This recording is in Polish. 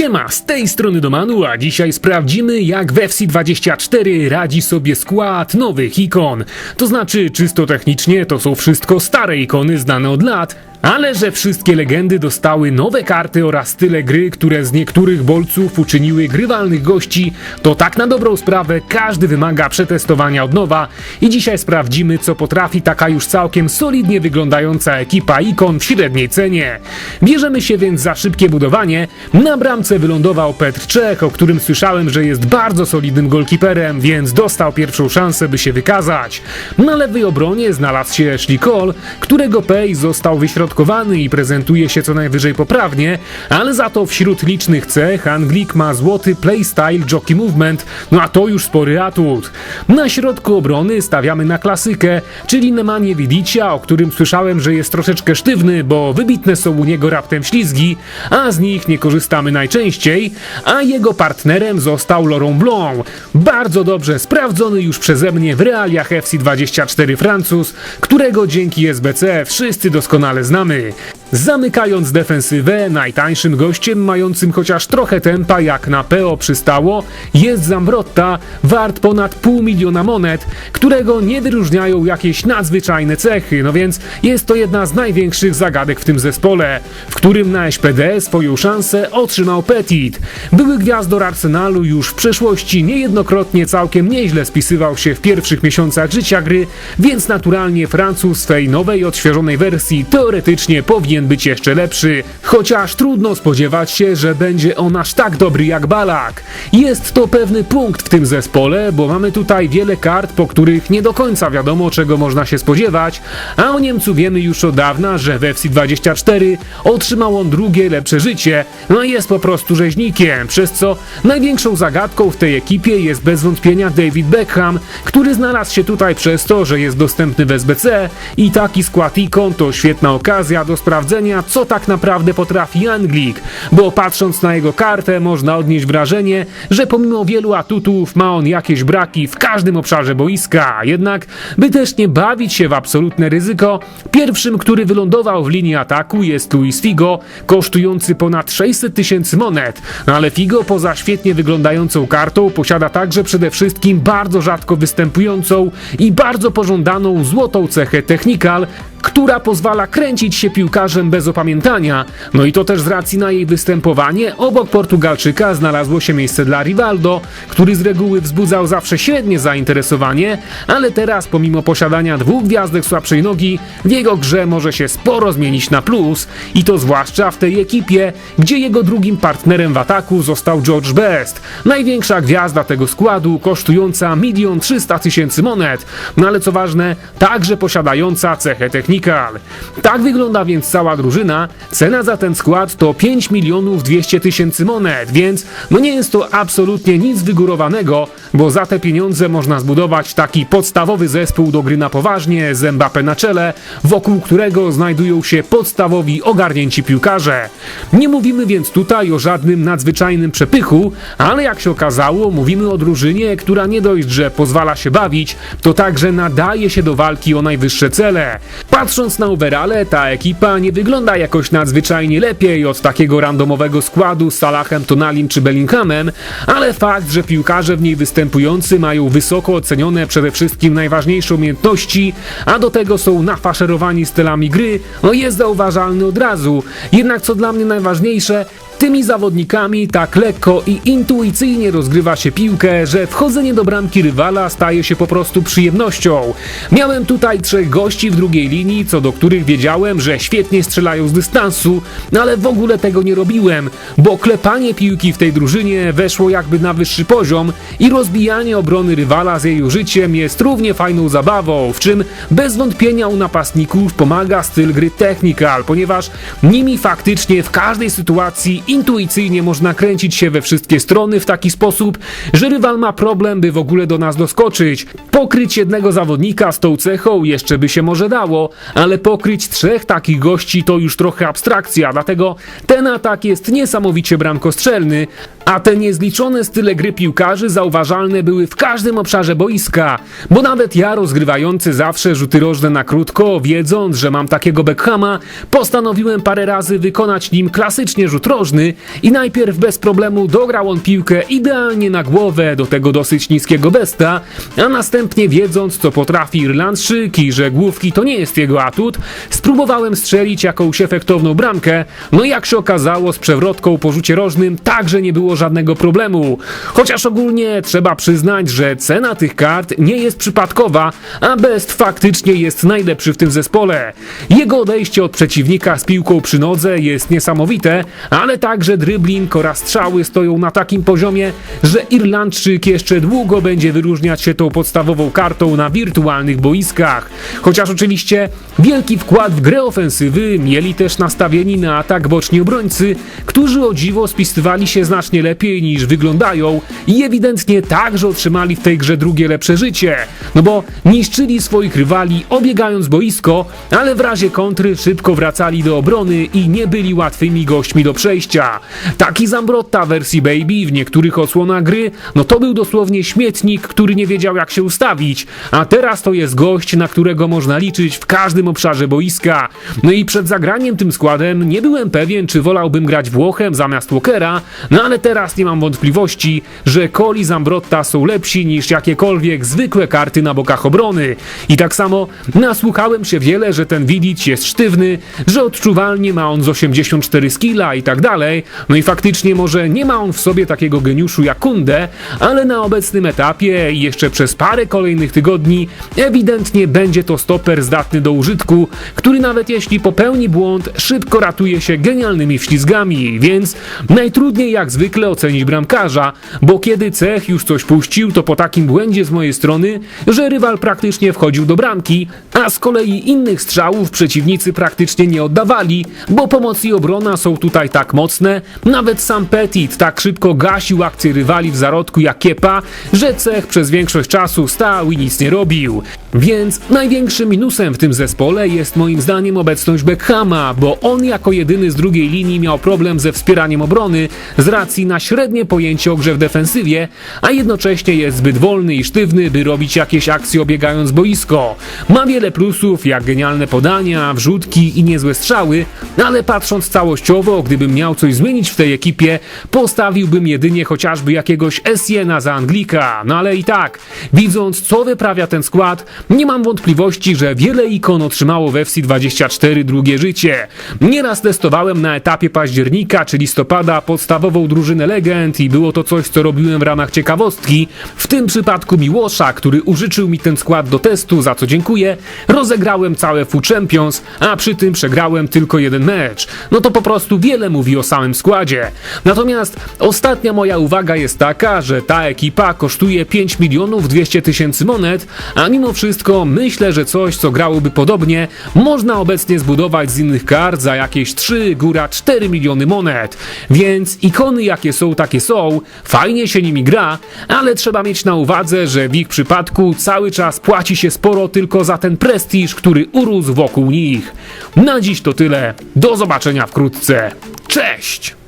Siema, z tej strony Domanu, a dzisiaj sprawdzimy jak w FC24 radzi sobie skład nowych ikon. To znaczy, czysto technicznie to są wszystko stare ikony znane od lat, ale że wszystkie legendy dostały nowe karty oraz style gry, które z niektórych bolców uczyniły grywalnych gości, to tak na dobrą sprawę każdy wymaga przetestowania od nowa i dzisiaj sprawdzimy co potrafi taka już całkiem solidnie wyglądająca ekipa ikon w średniej cenie. Bierzemy się więc za szybkie budowanie. Na bramce wylądował Petr Czech, o którym słyszałem, że jest bardzo solidnym golkiperem, więc dostał pierwszą szansę, by się wykazać. Na lewej obronie znalazł się Ashley Cole, którego pay został wyśrodkowany i prezentuje się co najwyżej poprawnie, ale za to wśród licznych cech Anglik ma złoty playstyle jockey movement, no a to już spory atut. Na środku obrony stawiamy na klasykę, czyli Nemanje Widicia, o którym słyszałem, że jest troszeczkę sztywny, bo wybitne są u niego raptem ślizgi, a z nich nie korzystamy najczęściej, a jego partnerem został Laurent Blanc. Bardzo dobrze sprawdzony już przeze mnie w realiach FC24 Francuz, którego dzięki SBC wszyscy doskonale nami. Zamykając defensywę, najtańszym gościem mającym chociaż trochę tempa jak na PO przystało jest Zambrotta, wart ponad pół miliona monet, którego nie wyróżniają jakieś nadzwyczajne cechy, no więc jest to jedna z największych zagadek w tym zespole, w którym na SPD swoją szansę otrzymał Petit. Były gwiazdor Arsenalu już w przeszłości niejednokrotnie całkiem nieźle spisywał się w pierwszych miesiącach życia gry, więc naturalnie Francuz swej nowej, odświeżonej wersji teoretycznie powinien być jeszcze lepszy, chociaż trudno spodziewać się, że będzie on aż tak dobry jak Balak. Jest to pewny punkt w tym zespole, bo mamy tutaj wiele kart, po których nie do końca wiadomo czego można się spodziewać, a o Niemcu wiemy już od dawna, że w FC24 otrzymał on drugie, lepsze życie, no jest po prostu rzeźnikiem, przez co największą zagadką w tej ekipie jest bez wątpienia David Beckham, który znalazł się tutaj przez to, że jest dostępny w SBC i taki skład ikon to świetna okazja do sprawdzenia, co tak naprawdę potrafi Anglik, bo patrząc na jego kartę można odnieść wrażenie, że pomimo wielu atutów ma on jakieś braki w każdym obszarze boiska. Jednak, by też nie bawić się w absolutne ryzyko, pierwszym, który wylądował w linii ataku jest Luis Figo, kosztujący ponad 600 tysięcy monet. No ale Figo poza świetnie wyglądającą kartą posiada także przede wszystkim bardzo rzadko występującą i bardzo pożądaną złotą cechę technical, która pozwala kręcić się piłkarzem bez opamiętania. No i to też z racji na jej występowanie obok Portugalczyka znalazło się miejsce dla Rivaldo, który z reguły wzbudzał zawsze średnie zainteresowanie, ale teraz pomimo posiadania dwóch gwiazdek słabszej nogi, w jego grze może się sporo zmienić na plus i to zwłaszcza w tej ekipie, gdzie jego drugim partnerem w ataku został George Best, największa gwiazda tego składu, kosztująca 1 300 tysięcy monet, no ale co ważne, także posiadająca cechę techniczną. Technical. Tak wygląda więc cała drużyna. Cena za ten skład to 5 milionów 200 tysięcy monet, więc no nie jest to absolutnie nic wygórowanego, bo za te pieniądze można zbudować taki podstawowy zespół do gry na poważnie z Mbappé na czele, wokół którego znajdują się podstawowi ogarnięci piłkarze. Nie mówimy więc tutaj o żadnym nadzwyczajnym przepychu, ale jak się okazało, mówimy o drużynie, która nie dość, że pozwala się bawić, to także nadaje się do walki o najwyższe cele. Patrząc na overale, ta ekipa nie wygląda jakoś nadzwyczajnie lepiej od takiego randomowego składu z Salahem, Tonalim czy Bellinghamem, ale fakt, że piłkarze w niej występujący mają wysoko ocenione przede wszystkim najważniejsze umiejętności, a do tego są nafaszerowani stylami gry, no jest zauważalny od razu. Jednak co dla mnie najważniejsze, Tymi zawodnikami tak lekko i intuicyjnie rozgrywa się piłkę, że wchodzenie do bramki rywala staje się po prostu przyjemnością. Miałem tutaj trzech gości w drugiej linii, co do których wiedziałem, że świetnie strzelają z dystansu, ale w ogóle tego nie robiłem, bo klepanie piłki w tej drużynie weszło jakby na wyższy poziom i rozbijanie obrony rywala z jej użyciem jest równie fajną zabawą, w czym bez wątpienia u napastników pomaga styl gry technical, ponieważ nimi faktycznie w każdej sytuacji intuicyjnie można kręcić się we wszystkie strony w taki sposób, że rywal ma problem, by w ogóle do nas doskoczyć. Pokryć jednego zawodnika z tą cechą jeszcze by się może dało, ale pokryć trzech takich gości to już trochę abstrakcja, dlatego ten atak jest niesamowicie bramkostrzelny, a te niezliczone style gry piłkarzy zauważalne były w każdym obszarze boiska, bo nawet ja rozgrywający zawsze rzuty rożne na krótko, wiedząc, że mam takiego Beckhama, postanowiłem parę razy wykonać nim klasycznie rzut rożny, i najpierw bez problemu dograł on piłkę idealnie na głowę do tego dosyć niskiego besta, a następnie wiedząc co potrafi Irlandczyk i że główki to nie jest jego atut, spróbowałem strzelić jakąś efektowną bramkę, no jak się okazało z przewrotką po rzucie rożnym także nie było żadnego problemu. Chociaż ogólnie trzeba przyznać, że cena tych kart nie jest przypadkowa, a Best faktycznie jest najlepszy w tym zespole. Jego odejście od przeciwnika z piłką przy nodze jest niesamowite, ale także dribbling oraz strzały stoją na takim poziomie, że Irlandczyk jeszcze długo będzie wyróżniać się tą podstawową kartą na wirtualnych boiskach. Chociaż oczywiście wielki wkład w grę ofensywy mieli też nastawieni na atak boczni obrońcy, którzy o dziwo spisywali się znacznie lepiej niż wyglądają i ewidentnie także otrzymali w tej grze drugie lepsze życie. No bo niszczyli swoich rywali obiegając boisko, ale w razie kontry szybko wracali do obrony i nie byli łatwymi gośćmi do przejścia. Taki Zambrotta wersji Baby w niektórych odsłonach gry, no to był dosłownie śmietnik, który nie wiedział jak się ustawić, a teraz to jest gość, na którego można liczyć w każdym obszarze boiska. No i przed zagraniem tym składem nie byłem pewien, czy wolałbym grać Włochem zamiast Walkera, no ale teraz nie mam wątpliwości, że Cole i Zambrotta są lepsi niż jakiekolwiek zwykłe karty na bokach obrony. I tak samo nasłuchałem się wiele, że ten Vidic jest sztywny, że odczuwalnie ma on z 84 skilla i tak dalej. No i faktycznie może nie ma on w sobie takiego geniuszu jak Kunde, ale na obecnym etapie i jeszcze przez parę kolejnych tygodni ewidentnie będzie to stoper zdatny do użytku, który nawet jeśli popełni błąd, szybko ratuje się genialnymi wślizgami, więc najtrudniej jak zwykle ocenić bramkarza, bo kiedy Cech już coś puścił, to po takim błędzie z mojej strony, że rywal praktycznie wchodził do bramki, a z kolei innych strzałów przeciwnicy praktycznie nie oddawali, bo pomoc i obrona są tutaj tak mocne, nawet sam Petit tak szybko gasił akcję rywali w zarodku jak Kiepa, że Cech przez większość czasu stał i nic nie robił. Więc największym minusem w tym zespole jest moim zdaniem obecność Beckhama, bo on jako jedyny z drugiej linii miał problem ze wspieraniem obrony z racji na średnie pojęcie o grze w defensywie, a jednocześnie jest zbyt wolny i sztywny, by robić jakieś akcje obiegając boisko. Ma wiele plusów, jak genialne podania, wrzutki i niezłe strzały, ale patrząc całościowo, gdybym miał coś zmienić w tej ekipie, postawiłbym jedynie chociażby jakiegoś Essiena za Anglika. No ale i tak, widząc co wyprawia ten skład, nie mam wątpliwości, że wiele ikon otrzymało w FC24 drugie życie. Nieraz testowałem na etapie października czy listopada podstawową drużynę legend i było to coś, co robiłem w ramach ciekawostki. W tym przypadku Miłosza, który użyczył mi ten skład do testu, za co dziękuję, rozegrałem całe FU Champions, a przy tym przegrałem tylko jeden mecz. No to po prostu wiele mówi o samym składzie. Natomiast ostatnia moja uwaga jest taka, że ta ekipa kosztuje 5 milionów 200 tysięcy monet, a mimo wszystko myślę, że coś, co grałoby podobnie, można obecnie zbudować z innych kart za jakieś 3, góra 4 miliony monet. Więc ikony jakie są, takie są, fajnie się nimi gra, ale trzeba mieć na uwadze, że w ich przypadku cały czas płaci się sporo tylko za ten prestiż, który urósł wokół nich. Na dziś to tyle. Do zobaczenia wkrótce. Cześć!